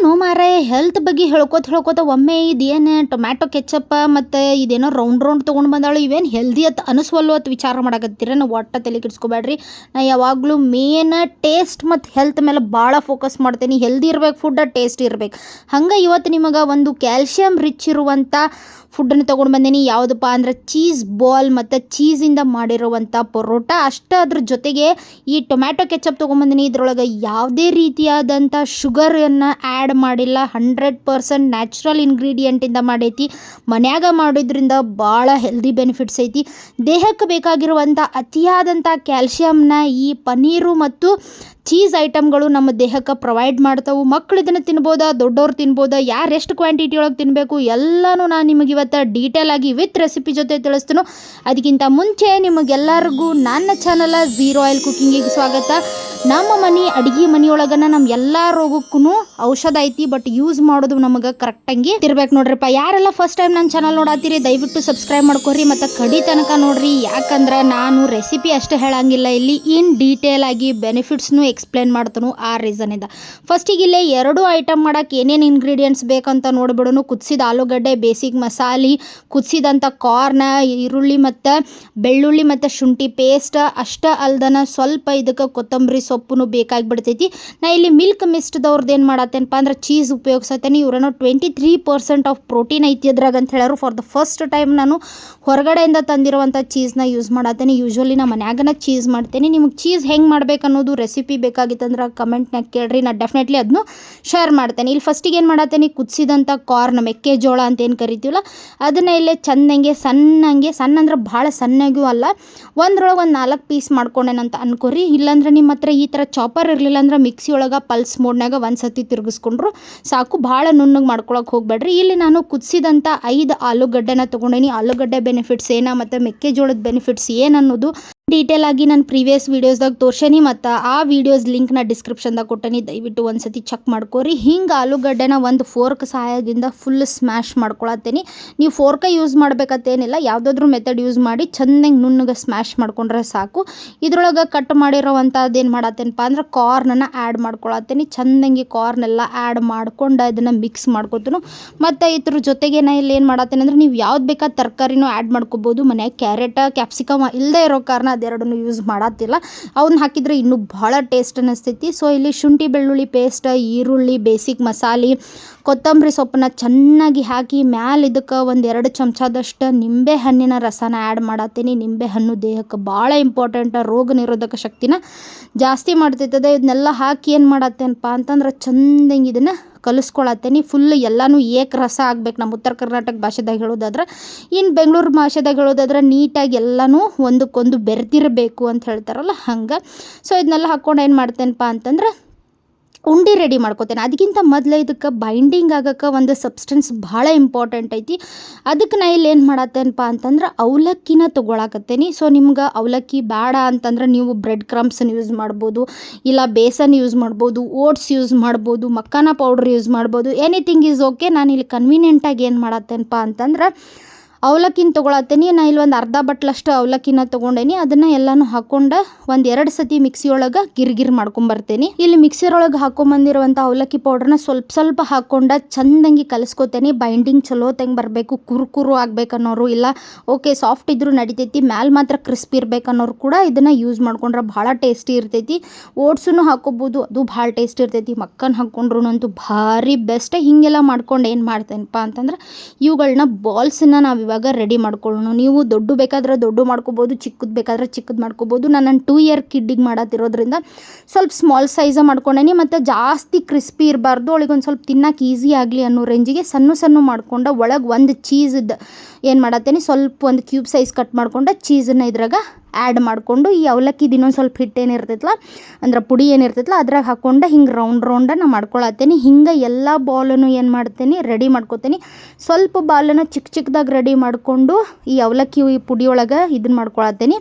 ಇದೇನು ಮಾರೇ? ಹೆಲ್ತ್ ಬಗ್ಗೆ ಹೇಳ್ಕೊತ ಹೇಳ್ಕೊತ ಒಮ್ಮೆ ಇದೇನು ಟೊಮ್ಯಾಟೊ ಕೆಚ್ಚಪ್ಪ ಮತ್ತು ಇದೇನೋ ರೌಂಡ್ ರೌಂಡ್ ತೊಗೊಂಡು ಬಂದಾಳು. ಇವೇನು ಹೆಲ್ದಿ ಅತ್ ಅನಿಸ್ವಲ್ಲು ಅಂತ ವಿಚಾರ ಮಾಡಕತ್ತೀರ? ನಾವು ಒಟ್ಟ ತಲೆ ಕೆಡಿಸ್ಕೊಬೇಡ್ರಿ. ನಾ ಯಾವಾಗಲೂ ಮೇನ್ ಟೇಸ್ಟ್ ಮತ್ತು ಹೆಲ್ತ್ ಮೇಲೆ ಭಾಳ ಫೋಕಸ್ ಮಾಡ್ತೀನಿ. ಹೆಲ್ದಿ ಇರ್ಬೇಕು ಫುಡ್ ಟೇಸ್ಟ್ ಇರ್ಬೇಕು. ಹಂಗೆ ಇವತ್ತು ನಿಮಗೆ ಒಂದು ಕ್ಯಾಲ್ಸಿಯಂ ರಿಚ್ ಇರುವಂಥ ಫುಡ್ಡನ್ನು ತೊಗೊಂಡು ಬಂದೀನಿ. ಯಾವುದಪ್ಪ ಅಂದ್ರೆ ಚೀಸ್ ಬಾಲ್ ಮತ್ತು ಚೀಸಿಂದ ಮಾಡಿರುವಂಥ ಪರೋಟ. ಅಷ್ಟು ಅದ್ರ ಜೊತೆಗೆ ಈ ಟೊಮ್ಯಾಟೊ ಕೆಚಪ್ ತೊಗೊಂಬಂದಿನಿ ಇದರೊಳಗೆ ಯಾವುದೇ ರೀತಿಯಾದಂಥ ಶುಗರನ್ನು ಆ್ಯಡ್ ಮಾಡಿಲ್ಲ. ಹಂಡ್ರೆಡ್ ಪರ್ಸೆಂಟ್ ನ್ಯಾಚುರಲ್ ಇಂಗ್ರೀಡಿಯೆಂಟಿಂದ ಮಾಡೈತಿ. ಮನ್ಯಾಗ ಮಾಡೋದ್ರಿಂದ ಭಾಳ ಹೆಲ್ದಿ ಬೆನಿಫಿಟ್ಸ್ ಐತಿ. ದೇಹಕ್ಕೆ ಬೇಕಾಗಿರುವಂಥ ಅತಿಯಾದಂಥ ಕ್ಯಾಲ್ಶಿಯಂನ ಈ ಪನ್ನೀರು ಮತ್ತು ಚೀಸ್ ಐಟಮ್ಗಳು ನಮ್ಮ ದೇಹಕ್ಕೆ ಪ್ರೊವೈಡ್ ಮಾಡ್ತಾವೆ. ಮಕ್ಕಳು ಇದನ್ನು ತಿನ್ಬೋದಾ? ದೊಡ್ಡವ್ರು ತಿನ್ಬೋದಾ? ಯಾರು ಎಷ್ಟು ಕ್ವಾಂಟಿಟಿ ಒಳಗೆ ತಿನ್ನಬೇಕು ಎಲ್ಲನೂ ನಾನು ನಿಮಗೆ ಇವತ್ತು ಡೀಟೇಲ್ ಆಗಿ ವಿತ್ ರೆಸಿಪಿ ಜೊತೆ ತಿಳಿಸ್ತೀನಿ. ಅದಕ್ಕಿಂತ ಮುಂಚೆ ನಿಮಗೆಲ್ಲರಿಗೂ ನನ್ನ ಚಾನಲ ಝೀರೋ ಆಯಿಲ್ ಕುಕ್ಕಿಂಗಿಗೆ ಸ್ವಾಗತ. ನಮ್ಮ ಮನೆ, ಅಡುಗೆ ಮನೆಯೊಳಗನ ನಮ್ಮ ಎಲ್ಲ ರೋಗಕ್ಕೂ ಔಷಧ ಐತಿ ಬಟ್ ಯೂಸ್ ಮಾಡೋದು ನಮಗೆ ಕರೆಕ್ಟಾಗಿ ತಿರ್ಬೇಕು ನೋಡ್ರಿಪ್ಪ. ಯಾರೆಲ್ಲ ಫಸ್ಟ್ ಟೈಮ್ ನನ್ನ ಚಾನಲ್ ನೋಡತ್ತೀರಿ ದಯವಿಟ್ಟು ಸಬ್ಸ್ಕ್ರೈಬ್ ಮಾಡ್ಕೊರಿ, ಮತ್ತು ಕಡಿ ತನಕ ನೋಡ್ರಿ. ಯಾಕಂದ್ರೆ ನಾನು ರೆಸಿಪಿ ಅಷ್ಟೇ ಹೇಳಂಗಿಲ್ಲ ಇಲ್ಲಿ. ಇನ್ ಡೀಟೇಲ್ ಆಗಿ ಬೆನಿಫಿಟ್ಸ್ನು ಎಕ್ಸ್ಪ್ಲೇನ್ ಮಾಡ್ತಾನು ಆ ರೀಸನಿಂದ ಫಸ್ಟಿಗೆ ಇಲ್ಲೇ ಎರಡು ಐಟಮ್ ಮಾಡೋಕ್ಕೆ ಏನೇನು ಇಂಗ್ರೀಡಿಯೆಂಟ್ಸ್ ಬೇಕಂತ ನೋಡ್ಬಿಡೋನು, ಕುದಿಸಿದ ಆಲೂಗಡ್ಡೆ ಬೇಸಿಕ್ ಮಸಾಲೆ ಕುದಿಸಿದಂಥ ಕಾರ್ನ ಈರುಳ್ಳಿ ಮತ್ತು ಬೆಳ್ಳುಳ್ಳಿ ಮತ್ತು ಶುಂಠಿ ಪೇಸ್ಟ್ ಅಷ್ಟ ಅಲ್ದನ ಸ್ವಲ್ಪ ಇದಕ್ಕೆ ಕೊತ್ತಂಬರಿ ಸೊಪ್ಪು ಬೇಕಾಗಿಬಿಡ್ತೈತಿ. ನಾ ಇಲ್ಲಿ ಮಿಲ್ಕ್ ಮಿಸ್ಟ್ದವ್ರದ್ದು ಏನು ಮಾಡತ್ತೇನಪ್ಪ ಅಂದ್ರೆ ಚೀಸ್ ಉಪಯೋಗಿಸತ್ತೇನೆ. ಇವರೇನೋ twenty three percent of protein ಐತಿ ಅದ್ರಾಗ ಅಂತ ಹೇಳೋರು ಫಾರ್ ದ ಫಸ್ಟ್ ಟೈಮ್ ನಾನು ಹೊರಗಡೆಯಿಂದ ತಂದಿರುವಂಥ ಚೀಸ್ನ ಯೂಸ್ ಮಾಡತ್ತೇನೆ. ಯೂಶ್ವಲಿ ನಾ ಮನ್ಯಾಗನ ಚೀಸ್ ಮಾಡ್ತೇನೆ. ನಿಮಗೆ ಚೀಸ್ ಹೆಂಗೆ ಮಾಡ್ಬೇಕು ಅನ್ನೋದು ರೆಸಿಪಿ ಬೇಕಾಗಿತ್ತಂದ್ರೆ ಕಮೆಂಟ್ನಾಗ ಕೇಳ್ರಿ. ನಾನು ಡೆಫಿನೆಟ್ಲಿ ಅದನ್ನು ಶೇರ್ ಮಾಡ್ತೇನೆ. ಇಲ್ಲಿ ಫಸ್ಟಿಗೆ ಏನು ಮಾಡತ್ತೇನೆ ಕುದಿಸಿದಂಥ ಕಾರ್ನ್ ಮೆಕ್ಕೆಜೋಳ ಅಂತ ಏನು ಕರಿತೀವಲ್ಲ, ಅದನ್ನ ಇಲ್ಲೇ ಚಂದಂಗೆ, ಸಣ್ಣಂಗೆ, ಸಣ್ಣ ಅಂದ್ರೆ ಭಾಳ ಸಣ್ಣಗೂ ಅಲ್ಲ, ಒಂದ್ರೊಳಗೆ ಒಂದು ನಾಲ್ಕು ಪೀಸ್ ಮಾಡ್ಕೊಂಡೇನಂತ ಅನ್ಕೋರಿ. ಇಲ್ಲಾಂದ್ರೆ ನಿಮ್ಮ ಹತ್ರ ಈ ಥರ ಚಾಪರ್ ಇರಲಿಲ್ಲ ಅಂದ್ರೆ ಮಿಕ್ಸಿ ಒಳಗೆ ಪಲ್ಸ್ ಮೋಡ್ನಾಗ ಒಂದು ಸತಿ ತಿರುಗಿಸ್ಕೊಂಡ್ರು ಸಾಕು. ಭಾಳ ನುಣ್ಣಗೆ ಮಾಡ್ಕೊಳಕ್ಕೆ ಹೋಗ್ಬೇಡ್ರಿ. ಇಲ್ಲಿ ನಾನು ಕುದಿಸಿದಂಥ ಐದು ಆಲೂಗಡ್ಡೆನ ತೊಗೊಂಡೇನಿ. ಆಲೂಗಡ್ಡೆ ಬೆನಿಫಿಟ್ಸ್ ಏನ ಮತ್ತು ಮೆಕ್ಕೆಜೋಳದ ಬೆನಿಫಿಟ್ಸ್ ಏನನ್ನೋದು ಡೀಟೇಲ್ ಆಗಿ ನಾನು ಪ್ರೀವಿಯಸ್ ವೀಡಿಯೋಸ್ದಾಗ ತೋರ್ಸೇನಿ ಮತ್ತು ಆ ವೀಡಿಯೋಸ್ ಲಿಂಕ್ನ ಡಿಸ್ಕ್ರಿಪ್ಷನ್ದಾಗ ಕೊಟ್ಟೇನಿ. ದಯವಿಟ್ಟು ಒಂದು ಸತಿ ಚೆಕ್ ಮಾಡ್ಕೋರಿ. ಹಿಂಗೆ ಆಲೂಗಡ್ಡೆನ ಒಂದು ಫೋರ್ಕ್ ಸಹಾಯದಿಂದ ಫುಲ್ ಸ್ಮ್ಯಾಶ್ ಮಾಡ್ಕೊಳತ್ತೇನಿ. ನೀವು ಫೋರ್ಕ ಯೂಸ್ ಮಾಡ್ಬೇಕತ್ತೇನಿಲ್ಲ, ಯಾವುದಾದ್ರೂ ಮೆಥಡ್ ಯೂಸ್ ಮಾಡಿ ಚೆನ್ನಾಗಿ ನುಣ್ಣಗೆ ಸ್ಮ್ಯಾಶ್ ಮಾಡ್ಕೊಂಡ್ರೆ ಸಾಕು. ಇದ್ರೊಳಗೆ ಕಟ್ ಮಾಡಿರೋವಂಥದ್ದು ಏನು ಮಾಡತ್ತೇನಪ್ಪ ಅಂದ್ರೆ ಕಾರ್ನನ್ನು ಆ್ಯಡ್ ಮಾಡ್ಕೊಳತ್ತೇನಿ. ಚೆಂದಂಗೆ ಕಾರ್ನೆಲ್ಲ ಆ್ಯಡ್ ಮಾಡ್ಕೊಂಡು ಅದನ್ನು ಮಿಕ್ಸ್ ಮಾಡ್ಕೊತೀನಿ. ಮತ್ತು ಇದ್ರ ಜೊತೆಗೆ ನಾ ಇಲ್ಲಿ ಏನು ಮಾಡತ್ತೇನೆ ಅಂದರೆ ನೀವು ಯಾವ್ದು ಬೇಕಾದ ತರಕಾರಿನೂ ಆ್ಯಡ್ ಮಾಡ್ಕೋಬೋದು. ಮನೆಯಾಗ ಕ್ಯಾರೆಟ ಕ್ಯಾಪ್ಸಿಕಮ್ ಇಲ್ಲದೇ ಇರೋ ಕಾರಣ ಅದೆರಡನ್ನು ಯೂಸ್ ಮಾಡತ್ತಿಲ್ಲ ಅವನ್ನ ಹಾಕಿದರೆ ಇನ್ನೂ ಭಾಳ ಟೇಸ್ಟ್ ಅನ್ನಿಸ್ತೈತಿ ಸೊ ಇಲ್ಲಿ ಶುಂಠಿ, ಬೆಳ್ಳುಳ್ಳಿ ಪೇಸ್ಟ್ ಈರುಳ್ಳಿ ಬೇಸಿಕ್ ಮಸಾಲೆ, ಕೊತ್ತಂಬರಿ ಸೊಪ್ಪನ್ನ ಚೆನ್ನಾಗಿ ಹಾಕಿ ಮ್ಯಾಲ ಇದಕ್ಕೆ ಒಂದು ಎರಡು ಚಮಚದಷ್ಟು ನಿಂಬೆ ಹಣ್ಣಿನ ರಸನ ಆ್ಯಡ್ ಮಾಡತ್ತೀನಿ ನಿಂಬೆ ಹಣ್ಣು ದೇಹಕ್ಕೆ ಭಾಳ ಇಂಪಾರ್ಟೆಂಟ್ ರೋಗ ನಿರೋಧಕ ಶಕ್ತಿನ ಜಾಸ್ತಿ ಮಾಡ್ತೈತದೆ. ಇದನ್ನೆಲ್ಲ ಹಾಕಿ ಏನು ಮಾಡತ್ತೇನಪ್ಪ ಅಂತಂದ್ರೆ ಚಂದಂಗೆ ಇದನ್ನು ಕಲಿಸ್ಕೊಳತ್ತೇನಿ. ಫುಲ್ ಎಲ್ಲನೂ ಏಕ ರಸ ಆಗ್ಬೇಕು ನಮ್ಮ ಉತ್ತರ ಕರ್ನಾಟಕ ಭಾಷೆದಾಗ ಹೇಳೋದಾದ್ರೆ. ಇನ್ನು ಬೆಂಗಳೂರು ಭಾಷೆದಾಗ ಹೇಳೋದಾದ್ರೆ ನೀಟಾಗಿ ಎಲ್ಲನೂ ಒಂದಕ್ಕೊಂದು ಬೆರೆತಿರಬೇಕು ಅಂತ ಹೇಳ್ತಾರಲ್ಲ ಹಂಗೆ. ಸೊ ಇದನ್ನೆಲ್ಲ ಹಾಕ್ಕೊಂಡು ಏನು ಮಾಡ್ತೇನಪ್ಪ ಅಂತಂದ್ರೆ ಉಂಡೆ ರೆಡಿ ಮಾಡ್ಕೋತೇನೆ. ಅದಕ್ಕಿಂತ ಮೊದಲು ಇದಕ್ಕೆ ಬೈಂಡಿಂಗ್ ಆಗಕ್ಕೆ ಒಂದು ಸಬ್ಸ್ಟೆನ್ಸ್ ಭಾಳ ಇಂಪಾರ್ಟೆಂಟ್ ಐತಿ. ಅದಕ್ಕೆ ನಾ ಇಲ್ಲಿ ಏನು ಮಾಡತ್ತೇನಪ್ಪ ಅಂತಂದ್ರೆ ಅವಲಕ್ಕಿನ ತೊಗೊಳಕತ್ತೇನಿ. ಸೊ ನಿಮ್ಗೆ ಅವಲಕ್ಕಿ ಬೇಡ ಅಂತಂದ್ರೆ ನೀವು ಬ್ರೆಡ್ ಕ್ರಮ್ಸನ್ನು ಯೂಸ್ ಮಾಡ್ಬೋದು. ಇಲ್ಲ ಬೇಸನ್ ಯೂಸ್ ಮಾಡ್ಬೋದು ಓಟ್ಸ್ ಯೂಸ್ ಮಾಡ್ಬೋದು, ಮಕ್ಕಾನ ಪೌಡ್ರ್ ಯೂಸ್ ಮಾಡ್ಬೋದು. ಎನಿಥಿಂಗ್ ಈಸ್ ಓಕೆ ನಾನು ಇಲ್ಲಿ ಕನ್ವೀನಿಯೆಂಟಾಗಿ ಏನು ಮಾಡತ್ತೇನಪ್ಪ ಅಂತಂದ್ರೆ ಅವಲಕ್ಕಿನ ತೊಗೊಳತ್ತೀನಿ. ನಾ ಇಲ್ಲಿ ಒಂದು ಅರ್ಧ ಬಟ್ಲಷ್ಟು ಅವಲಕ್ಕಿನ ತೊಗೊಂಡೇನಿ. ಅದನ್ನು ಎಲ್ಲನೂ ಹಾಕ್ಕೊಂಡು ಒಂದು ಎರಡು ಸತಿ ಮಿಕ್ಸಿ ಒಳಗೆ ಗಿರ್ಗಿರ್ ಮಾಡ್ಕೊಂಬರ್ತೇನೆ. ಇಲ್ಲಿ ಮಿಕ್ಸಿರೊಳಗೆ ಹಾಕೊಂಬಂದಿರುವಂಥ ಅವಲಕ್ಕಿ ಪೌಡ್ರನ್ನ ಸ್ವಲ್ಪ ಸ್ವಲ್ಪ ಹಾಕ್ಕೊಂಡು ಚಂದಂಗಿ ಕಲಿಸ್ಕೊತೇನೆ. ಬೈಂಡಿಂಗ್ ಚಲೋ ತಂಗೆ ಬರಬೇಕು. ಕುರುಕುರು ಆಗ್ಬೇಕನ್ನೋರು ಇಲ್ಲ. ಓಕೆ, ಸಾಫ್ಟ್ ಇದ್ದರೂ ನಡಿತೈತಿ. ಮ್ಯಾಲ್ ಮಾತ್ರ ಕ್ರಿಸ್ಪಿ ಇರ್ಬೇಕನ್ನೋರು ಕೂಡ ಇದನ್ನು ಯೂಸ್ ಮಾಡ್ಕೊಂಡ್ರೆ ಭಾಳ ಟೇಸ್ಟಿ ಇರ್ತೈತಿ. ಓಟ್ಸೂ ಹಾಕೋಬೋದು. ಅದು ಭಾಳ ಟೇಸ್ಟ್ ಇರ್ತೈತಿ. ಮಕ್ಕನ್ ಹಾಕ್ಕೊಂಡ್ರು ಅಂತೂ ಭಾರಿ ಬೆಸ್ಟ್. ಹೀಗೆಲ್ಲ ಮಾಡ್ಕೊಂಡು ಏನು ಮಾಡ್ತೇನಪ್ಪ ಅಂತಂದ್ರೆ ಇವುಗಳನ್ನ ಬಾಲ್ಸನ್ನ ನಾವು ಇವಾಗ ರೆಡಿ ಮಾಡ್ಕೊಳ್ಳೋಣ. ನೀವು ದೊಡ್ಡ ಬೇಕಾದ್ರೆ ದೊಡ್ಡ ಮಾಡ್ಕೋಬೋದು, ಚಿಕ್ಕದು ಬೇಕಾದ್ರೆ ಚಿಕ್ಕದು ಮಾಡ್ಕೋಬೋದು. ನಾನು ನನ್ನ ಟೂ ಇಯರ್ ಕಿಡ್ಡಿಗೆ ಮಾಡತ್ತಿರೋದ್ರಿಂದ ಸ್ವಲ್ಪ ಸ್ಮಾಲ್ ಸೈಜ ಮಾಡ್ಕೊಂಡೇನಿ. ಮತ್ತು ಜಾಸ್ತಿ ಕ್ರಿಸ್ಪಿ ಇರಬಾರ್ದು. ಅವಳಿಗೆ ಒಂದು ಸ್ವಲ್ಪ ತಿನ್ನಕ್ಕೆ ಈಸಿ ಆಗಲಿ ಅನ್ನೋ ರೇಂಜಿಗೆ ಸಣ್ಣ ಸಣ್ಣ ಮಾಡ್ಕೊಂಡು ಒಳಗೆ ಒಂದು ಚೀಸದ್ದು ಏನು ಮಾಡತ್ತೇನೆ ಸ್ವಲ್ಪ ಒಂದು ಕ್ಯೂಬ್ ಸೈಜ್ ಕಟ್ ಮಾಡ್ಕೊಂಡು ಚೀಸನ್ನು ಇದ್ರಾಗ ಆ್ಯಡ್ ಮಾಡಿಕೊಂಡು ಈ ಅವಲಕ್ಕಿದ ಇನ್ನೊಂದು ಸ್ವಲ್ಪ ಹಿಟ್ಟು ಏನಿರ್ತೈತಲ್ಲ ಅಂದ್ರೆ ಪುಡಿ ಏನಿರ್ತೈತಲ್ಲ ಅದ್ರಾಗ ಹಾಕ್ಕೊಂಡು ಹಿಂಗೆ ರೌಂಡ್ ರೌಂಡ ನಾ ಮಾಡ್ಕೊಳತ್ತೇನೆ. ಹಿಂಗೆ ಎಲ್ಲ ಬಾಲನ್ನು ಏನು ಮಾಡ್ತೇನೆ ರೆಡಿ ಮಾಡ್ಕೊತೀನಿ. ಸ್ವಲ್ಪ ಬಾಲನ್ನು ಚಿಕ್ಕ ಚಿಕ್ಕದಾಗಿ ರೆಡಿ ಮಾಡಿಕೊಂಡು ಈ ಅವಲಕ್ಕಿ, ಈ ಪುಡಿ ಒಳಗೆ ಇದನ್ನ ಮಾಡ್ಕೊಳತ್ತೇನೆ.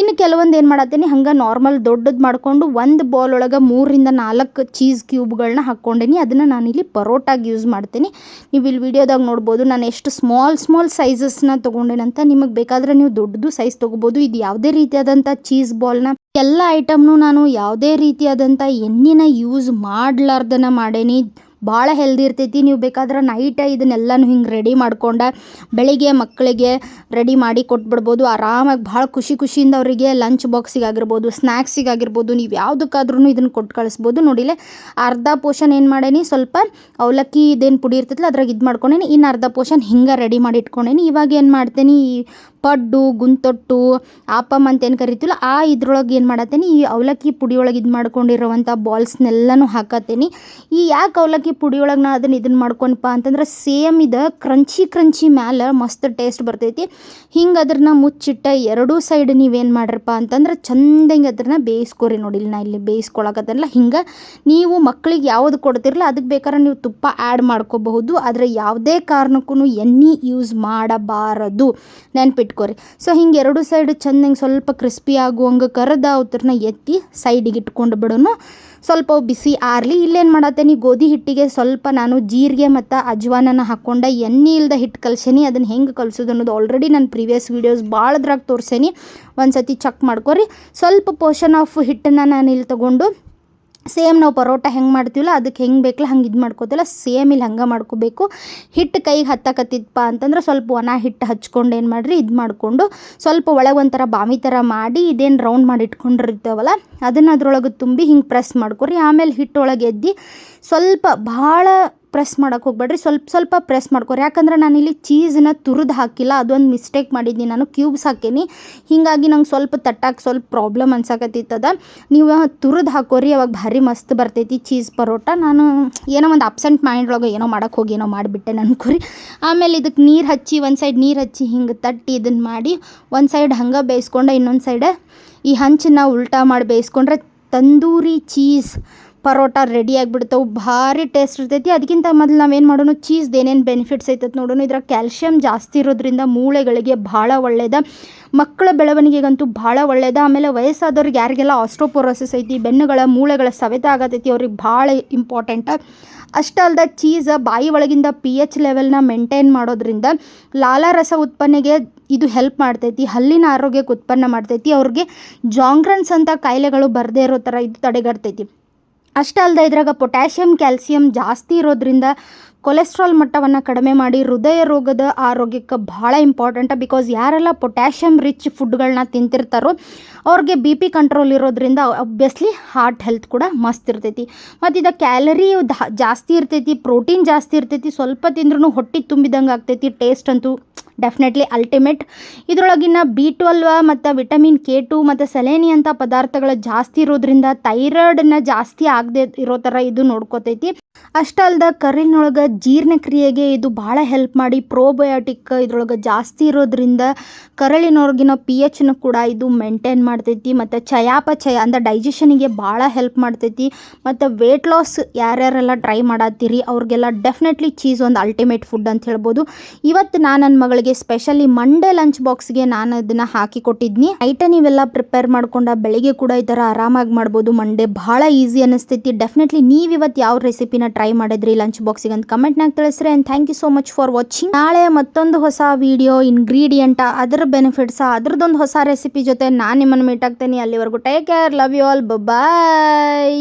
ಇನ್ನು ಕೆಲವೊಂದು ಏನು ಮಾಡತ್ತೇನೆ, ಹಂಗೆ ನಾರ್ಮಲ್ ದೊಡ್ಡದು ಮಾಡಿಕೊಂಡು ಒಂದು ಬಾಲ್ ಒಳಗೆ ಮೂರರಿಂದ ನಾಲ್ಕು ಚೀಸ್ ಕ್ಯೂಬ್ಗಳನ್ನ ಹಾಕ್ಕೊಂಡೇನಿ. ಅದನ್ನು ನಾನಿಲ್ಲಿ ಪರೋಟಾಗಿ ಯೂಸ್ ಮಾಡ್ತೀನಿ. ನೀವು ಇಲ್ಲಿ ವಿಡಿಯೋದಾಗ ನೋಡ್ಬೋದು, ನಾನು ಎಷ್ಟು ಸ್ಮಾಲ್ ಸ್ಮಾಲ್ ಸೈಜಸ್ನ ತೊಗೊಂಡೇನಂತ. ನಿಮಗೆ ಬೇಕಾದರೆ ನೀವು ದೊಡ್ಡದು ಸೈಜ್ ತೊಗೋಬೋದು. ಇದು ಯಾವುದೇ ರೀತಿಯಾದಂಥ ಚೀಸ್ ಬಾಲ್ನ ಎಲ್ಲ ಐಟಮ್ನು ನಾನು ಯಾವುದೇ ರೀತಿಯಾದಂಥ ಎಣ್ಣೆನ ಯೂಸ್ ಮಾಡ್ಲಾರ್ದನ ಮಾಡೇನಿ. ಭಾಳ ಹೆಲ್ದಿ ಇರ್ತೈತಿ. ನೀವು ಬೇಕಾದ್ರೆ ನೈಟ ಇದನ್ನೆಲ್ಲನೂ ಹಿಂಗೆ ರೆಡಿ ಮಾಡ್ಕೊಂಡು ಬೆಳಿಗ್ಗೆ ಮಕ್ಕಳಿಗೆ ರೆಡಿ ಮಾಡಿ ಕೊಟ್ಬಿಡ್ಬೋದು. ಆರಾಮಾಗಿ ಭಾಳ ಖುಷಿ ಖುಷಿಯಿಂದ ಅವರಿಗೆ ಲಂಚ್ ಬಾಕ್ಸಿಗೆ ಆಗಿರ್ಬೋದು ಸ್ನ್ಯಾಕ್ಸಿಗೆ ಆಗಿರ್ಬೋದು ನೀವು ಯಾವುದಕ್ಕಾದ್ರೂ ಇದನ್ನು ಕೊಟ್ಟು ಕಳಿಸ್ಬೋದು. ನೋಡಿಲೆ ಅರ್ಧ ಪೋಷನ್ ಏನು ಮಾಡೇನಿ? ಸ್ವಲ್ಪ ಅವಲಕ್ಕಿ ಇದೇನು ಪುಡಿ ಇರ್ತೈತಲ್ಲ, ಅದ್ರಾಗ ಇದು ಮಾಡ್ಕೊಂಡೇನಿ. ಇನ್ನು ಅರ್ಧ ಪೋಷನ್ ಹಿಂಗೆ ರೆಡಿ ಮಾಡಿ ಇಟ್ಕೊಂಡೇನಿ. ಇವಾಗ ಏನು ಮಾಡ್ತೇನೆ? ಈ ಪಡ್ಡು, ಗುಂತೊಟ್ಟು, ಆಪಮ್ ಅಂತ ಏನು ಕರಿತೀವಲ್ಲ, ಆ ಇದ್ರೊಳಗೆ ಏನು ಮಾಡತ್ತೇನೆ? ಈ ಅವಲಕ್ಕಿ ಪುಡಿ ಒಳಗೆ ಇದು ಮಾಡ್ಕೊಂಡಿರುವಂಥ ಬಾಲ್ಸ್ನೆಲ್ಲನೂ ಹಾಕತ್ತೇನಿ. ಈ ಯಾಕೆ ಅವಲಕ್ಕಿ ಪುಡಿ ಒಳಗೆ ನಾ ಅದನ್ನು ಇದನ್ನು ಮಾಡ್ಕೊಂಡಪ್ಪ ಅಂತಂದ್ರೆ ಸೇಮ್ ಇದು ಕ್ರಂಚಿ ಕ್ರಂಚಿ ಮ್ಯಾಲೆ ಮಸ್ತ್ ಟೇಸ್ಟ್ ಬರ್ತೈತಿ. ಹಿಂಗೆ ಅದ್ರನ್ನ ಮುಚ್ಚಿಟ್ಟ ಎರಡೂ ಸೈಡ್ ನೀವೇನು ಮಾಡ್ರಪ್ಪ ಅಂತಂದ್ರೆ ಚಂದಂಗೆ ಅದ್ರನ್ನ ಬೇಯಿಸ್ಕೊರಿ ನೋಡಿ ಇಲ್ಲಿ ನಾ ಇಲ್ಲಿ ಬೇಯಿಸ್ಕೊಳಕತ್ತಲ್ಲ ಹಿಂಗೆ ನೀವು ಮಕ್ಳಿಗೆ ಯಾವುದು ಕೊಡ್ತಿರಲ್ಲ ಅದಕ್ಕೆ ಬೇಕಾದ್ರೆ ನೀವು ತುಪ್ಪ ಆ್ಯಡ್ ಮಾಡ್ಕೋಬಹುದು. ಆದರೆ ಯಾವುದೇ ಕಾರಣಕ್ಕೂ ಎಣ್ಣೆ ಯೂಸ್ ಮಾಡಬಾರದು. ನೆನ್ಪಿಟ್ಕೊರಿ ಸೊ ಹಿಂಗೆ ಎರಡು ಸೈಡ್ ಚಂದಂಗೆ ಸ್ವಲ್ಪ ಕ್ರಿಸ್ಪಿ ಆಗುವಂಗೆ ಕರೆದ ಅವ್ರನ್ನ ಎತ್ತಿ ಸೈಡಿಗೆ ಇಟ್ಕೊಂಡು ಬಿಡೋನು ಸ್ವಲ್ಪ ಬಿಸಿ ಆರಲಿ. ಇಲ್ಲೇನು ಮಾಡತ್ತೇನಿ ಗೋಧಿ ಹಿಟ್ಟಿಗೆ ಸ್ವಲ್ಪ ನಾನು ಜೀರಿಗೆ ಮತ್ತು ಅಜ್ವಾನನ ಹಾಕ್ಕೊಂಡ ಎಣ್ಣೆ ಇಲ್ಲದ ಹಿಟ್ಟು ಕಲ್ಸೇನಿ. ಅದನ್ನು ಹೆಂಗೆ ಕಲ್ಸೋದು ಅನ್ನೋದು ಆಲ್ರೆಡಿ ನಾನು ಪ್ರೀವಿಯಸ್ ವೀಡಿಯೋಸ್ ಭಾಳದ್ರಾಗ ತೋರಿಸೇನಿ. ಒಂದು ಸತಿ ಚೆಕ್ ಮಾಡ್ಕೊರಿ. ಸ್ವಲ್ಪ ಪೋರ್ಷನ್ ಆಫ್ ಹಿಟ್ಟನ್ನು ನಾನು ಇಲ್ಲಿ ತೊಗೊಂಡು ಸೇಮ್ ನಾವು ಪರೋಟ ಹೆಂಗೆ ಮಾಡ್ತೀವಲ್ಲ, ಅದಕ್ಕೆ ಹೆಂಗೆ ಬೇಕಲ್ಲ ಹಂಗೆ ಇದು ಮಾಡ್ಕೋತಿಲ್ಲ ಸೇಮ್ ಇಲ್ಲಿ ಹಂಗೆ ಮಾಡ್ಕೋಬೇಕು. ಹಿಟ್ಟು ಕೈಗೆ ಹತ್ತಕತ್ತಿತ್ತಪ್ಪ ಅಂತಂದ್ರೆ ಸ್ವಲ್ಪ ಒಣ ಹಿಟ್ಟು ಹಚ್ಕೊಂಡು ಏನು ಮಾಡಿರಿ, ಇದು ಮಾಡಿಕೊಂಡು ಸ್ವಲ್ಪ ಒಳಗೆ ಒಂಥರ ಬಾಮಿ ಥರ ಮಾಡಿ ಇದೇನು ರೌಂಡ್ ಮಾಡಿ ಇಟ್ಕೊಂಡಿರ್ತೇವಲ್ಲ, ಅದನ್ನು ಅದ್ರೊಳಗೆ ತುಂಬಿ ಹಿಂಗೆ ಪ್ರೆಸ್ ಮಾಡ್ಕೊರಿ. ಆಮೇಲೆ ಹಿಟ್ಟೊಳಗೆ ಎದ್ದು ಸ್ವಲ್ಪ ಭಾಳ ಪ್ರೆಸ್ ಮಾಡೋಕೆ ಹೋಗ್ಬೇಡ್ರಿ. ಸ್ವಲ್ಪ ಸ್ವಲ್ಪ ಪ್ರೆಸ್ ಮಾಡ್ಕೊರಿ. ಯಾಕಂದ್ರೆ ನಾನಿಲ್ಲಿ ಚೀಸನ್ನ ತುರಿದು ಹಾಕಿಲ್ಲ. ಅದೊಂದು ಮಿಸ್ಟೇಕ್ ಮಾಡಿದ್ದೀನಿ. ನಾನು ಕ್ಯೂಬ್ಸ್ ಹಾಕೀನಿ. ಹೀಗಾಗಿ ನಂಗೆ ಸ್ವಲ್ಪ ತಟ್ಟಕ್ಕೆ ಸ್ವಲ್ಪ ಪ್ರಾಬ್ಲಮ್ ಅನ್ಸಕತ್ತಿತ್ತದ ನೀವು ತುರಿದು ಹಾಕೋರಿ. ಅವಾಗ ಭಾರಿ ಮಸ್ತ್ ಬರ್ತೈತಿ ಚೀಸ್ ಪರೋಟ. ನಾನು ಏನೋ ಒಂದು ಅಬ್ಸೆಂಟ್ ಮೈಂಡ್ ಒಳಗೆ ಏನೋ ಮಾಡೋಕೆ ಹೋಗಿ ಏನೋ ಮಾಡಿಬಿಟ್ಟೆ ಅನ್ಕೋರಿ. ಆಮೇಲೆ ಇದಕ್ಕೆ ನೀರು ಹಚ್ಚಿ, ಒಂದು ಸೈಡ್ ನೀರು ಹಚ್ಚಿ ಹಿಂಗೆ ತಟ್ಟಿ ಇದನ್ನು ಮಾಡಿ, ಒಂದು ಸೈಡ್ ಹಂಗೆ ಬೇಯಿಸ್ಕೊಂಡೆ, ಇನ್ನೊಂದು ಸೈಡ್ ಈ ಹಂಚನ್ನ ಉಲ್ಟಾ ಮಾಡಿ ಬೇಯಿಸ್ಕೊಂಡ್ರೆ ತಂದೂರಿ ಚೀಸ್ ಪರೋಟ ರೆಡಿ ಆಗಿಬಿಡ್ತಾವೆ ಭಾರಿ ಟೇಸ್ಟ್ ಇರ್ತೈತಿ. ಅದಕ್ಕಿಂತ ಮೊದಲು ನಾವೇನು ಮಾಡೋಣ ಚೀಸ್ದು ಏನೇನು ಬೆನಿಫಿಟ್ಸ್ ಐತತ್ ನೋಡೋಣ ಇದ್ರಾಗ ಕ್ಯಾಲ್ಶಿಯಮ್ ಜಾಸ್ತಿ ಇರೋದ್ರಿಂದ ಮೂಳೆಗಳಿಗೆ ಭಾಳ ಒಳ್ಳೆಯದ ಮಕ್ಕಳ ಬೆಳವಣಿಗೆಗಂತೂ ಭಾಳ ಒಳ್ಳೆಯದ ಆಮೇಲೆ ವಯಸ್ಸಾದವ್ರಿಗೆ ಯಾರಿಗೆಲ್ಲ ಆಸ್ಟ್ರೋಪೊರೋಸಿಸ್ ಐತಿ, ಬೆನ್ನುಗಳ ಮೂಳೆಗಳ ಸವೆತ ಆಗತೈತಿ, ಅವ್ರಿಗೆ ಭಾಳ ಇಂಪಾರ್ಟೆಂಟ ಅಷ್ಟಲ್ಲದೆ ಚೀಸ್ ಬಾಯಿ ಒಳಗಿಂದ ಪಿ ಎಚ್ ಲೆವೆಲ್ನ ಮೇಂಟೈನ್ ಮಾಡೋದ್ರಿಂದ ಲಾಲಾರಸ ಉತ್ಪನ್ನಗೆ ಇದು ಹೆಲ್ಪ್ ಮಾಡ್ತೈತಿ, ಹಲ್ಲಿನ ಆರೋಗ್ಯಕ್ಕೆ ಉತ್ಪನ್ನ ಮಾಡ್ತೈತಿ, ಅವ್ರಿಗೆ ಜಾಂಗ್ರನ್ಸ್ ಅಂತ ಕಾಯಿಲೆಗಳು ಬರದೇ ಇರೋ ಥರ ಇದು ತಡೆಗಟ್ತೈತಿ. ಅಷ್ಟೇ ಅಲ್ಲದೆ ಇದ್ರಾಗ ಪೊಟ್ಯಾಷಿಯಮ್ ಕ್ಯಾಲ್ಸಿಯಂ ಜಾಸ್ತಿ ಇರೋದ್ರಿಂದ ಕೊಲೆಸ್ಟ್ರಾಲ್ ಮಟ್ಟವನ್ನು ಕಡಿಮೆ ಮಾಡಿ ಹೃದಯ ರೋಗದ ಆರೋಗ್ಯಕ್ಕೆ ಭಾಳ ಇಂಪಾರ್ಟೆಂಟ ಬಿಕಾಸ್ ಯಾರೆಲ್ಲ ಪೊಟ್ಯಾಷಿಯಮ್ ರಿಚ್ ಫುಡ್ಗಳನ್ನ ತಿಂತಿರ್ತಾರೋ ಅವ್ರಿಗೆ ಬಿ ಪಿ ಕಂಟ್ರೋಲ್ ಇರೋದ್ರಿಂದ ಅಬ್ವಿಯಸ್ಲಿ ಹಾರ್ಟ್ ಹೆಲ್ತ್ ಕೂಡ ಮಸ್ತ್ ಇರ್ತೈತಿ. ಮತ್ತು ಇದು ಕ್ಯಾಲರಿ ಜಾಸ್ತಿ ಇರ್ತೈತಿ ಪ್ರೋಟೀನ್ ಜಾಸ್ತಿ ಇರ್ತೈತಿ, ಸ್ವಲ್ಪ ತಿಂದ್ರೂ ಹೊಟ್ಟೆ ತುಂಬಿದಂಗೆ ಆಗ್ತೈತಿ ಟೇಸ್ಟ್ ಅಂತೂ ಡೆಫಿನೆಟ್ಲಿ ಅಲ್ಟಿಮೇಟ್ ಇದರೊಳಗಿನ ಬಿ ಟ್ವೆಲ್ವ ಮತ್ತು ವಿಟಮಿನ್ ಕೆ ಟು ಮತ್ತು ಸೆಲೆನಿ ಅಂತ ಪದಾರ್ಥಗಳು ಜಾಸ್ತಿ ಇರೋದ್ರಿಂದ ಥೈರಾಯ್ಡನ್ನ ಜಾಸ್ತಿ ಆಗದೆ ಇರೋ ಥರ ಇದು ನೋಡ್ಕೋತೈತಿ. ಅಷ್ಟಲ್ದ ಕರಿನೊಳಗೆ ಜೀರ್ಣಕ್ರಿಯೆಗೆ ಇದು ಭಾಳ ಹೆಲ್ಪ್ ಮಾಡಿ ಪ್ರೋಬಯೋಟಿಕ್ ಇದ್ರೊಳಗೆ ಜಾಸ್ತಿ ಇರೋದ್ರಿಂದ ಕರಳಿನೊಳಗಿನ ಪಿ ಎಚ್ನ ಕೂಡ ಇದು ಮೇಂಟೈನ್ ಮಾಡ್ತೈತಿ, ಮತ್ತು ಚಯಾಪಚಯ ಅಂದರೆ ಡೈಜೆಷನಿಗೆ ಭಾಳ ಹೆಲ್ಪ್ ಮಾಡ್ತೈತಿ, ಮತ್ತು ವೆಯ್ಟ್ ಲಾಸ್ ಯಾರ್ಯಾರೆಲ್ಲ ಟ್ರೈ ಮಾಡತ್ತೀರಿ, ಅವ್ರಿಗೆಲ್ಲ ಡೆಫಿನೆಟ್ಲಿ ಚೀಸ್ ಒಂದು ಅಲ್ಟಿಮೇಟ್ ಫುಡ್ ಅಂತ ಹೇಳ್ಬೋದು. ಇವತ್ತು ನಾನು ನನ್ನ ಮಗಳಿಗೆ ಸ್ಪೆಷಲಿ ಮಂಡೇ ಲಂಚ್ ಬಾಕ್ಸ್ಗೆ ನಾನು ಅದನ್ನು ಹಾಕಿ ಕೊಟ್ಟಿದ್ನಿ. ಐಟ ನೀವೆಲ್ಲ ಪ್ರಿಪೇರ್ ಮಾಡ್ಕೊಂಡ ಬೆಳಿಗ್ಗೆ ಕೂಡ ಈ ಥರ ಆರಾಮಾಗಿ ಮಾಡ್ಬೋದು ಮಂಡೇ ಭಾಳ ಈಸಿ ಅನ್ನಿಸ್ತೈತಿ ಡೆಫಿನೆಟ್ಲಿ ನೀವು ಇವತ್ತು ಯಾವ ರೆಸಿಪಿನ ಟ್ರೈ ಮಾಡಿದ್ರಿ ಲಂಚ್ ಬಾಕ್ಸಿಗೆ ಅಂತ ಕಮೆಂಟ್ನಾಗ ತಿಳಿಸ್ರಿ. And thank you so much for watching ನಾಳೆ ಮತ್ತೊಂದು ಹೊಸ ವಿಡಿಯೋ ಇಂಗ್ರೀಡಿಯೆಂಟ ಅದರ ಬೆನಿಫಿಟ್ಸ ಅದ್ರದ್ದೊಂದು ಹೊಸ ರೆಸಿಪಿ ಜೊತೆ ನಾನು ನಿಮ್ಮನ್ನು ಮೀಟ್ ಆಗ್ತೇನೆ. ಅಲ್ಲಿವರೆಗೂ take care love you all bye